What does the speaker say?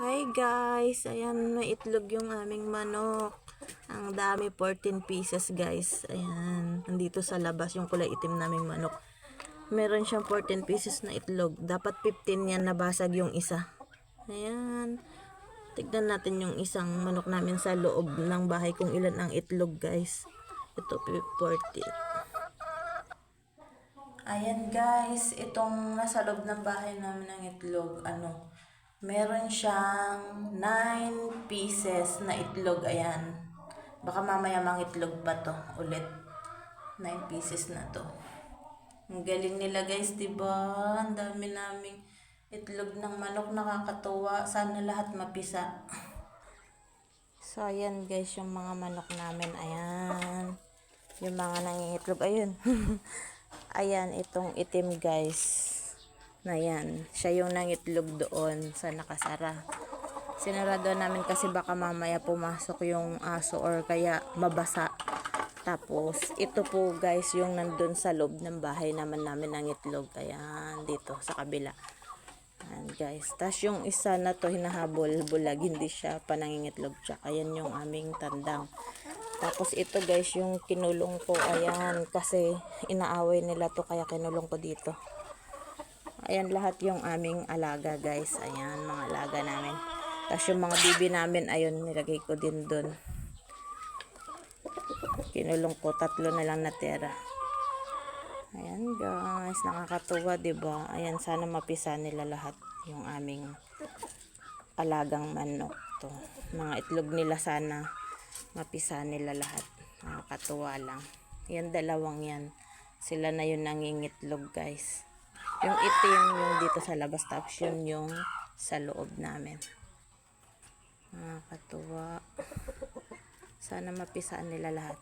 Hi guys, ayan may itlog yung aming manok. Ang dami 14 pieces guys. Ayan, nandito sa labas yung kulay itim naming manok. Meron siyang 14 pieces na itlog. Dapat 15 yan nabasag yung isa. Ayan. Tignan natin yung isang manok namin sa loob ng bahay kung ilan ang itlog guys. Ito 40. Ayan guys, itong nasa loob ng bahay namin ng itlog, ano, meron siyang 9 pieces na itlog, ayan. Baka mamaya mang itlog pa to, ulit. 9 pieces na to. Ang galing nila guys, di ba? Ang dami naming itlog ng manok, nakakatuwa. Sana lahat mapisa. So, ayan guys, yung mga manok namin, ayan. Yung mga nangingitlog, ayun. ayan, itong itim guys. Na yan. Siya yung nangitlog doon sa nakasara. Sinarado namin kasi baka mamaya pumasok yung aso or kaya mabasa. Tapos, ito po guys, yung nandun sa loob ng bahay naman namin ng itlog. Ayan, dito sa kabila. Ayan guys. Tapos yung isa na to hinahabol, bulag, hindi siya panangingitlog. Tsaka yan yung aming tandang. Tapos ito guys, yung kinulong ko, ayan, kasi inaaway nila to kaya kinulong ko dito. Ayan lahat yung aming alaga guys. Ayan, mga alaga namin. Tapos yung mga bibi namin, ayun, nilagay ko din dun. Kinulong ko, tatlo na lang natira. Ayan guys, nakakatuwa ba? Ayan sana mapisa nila lahat yung aming alagang manok to. Mga itlog nila sana mapisa nila lahat. Nakakatuwa lang. Yan dalawang yan. Sila na yung nangingitlog guys. Yung itim yung dito sa labas tapos yun yung sa loob namin. Nakakatuwa. Sana mapisaan nila lahat.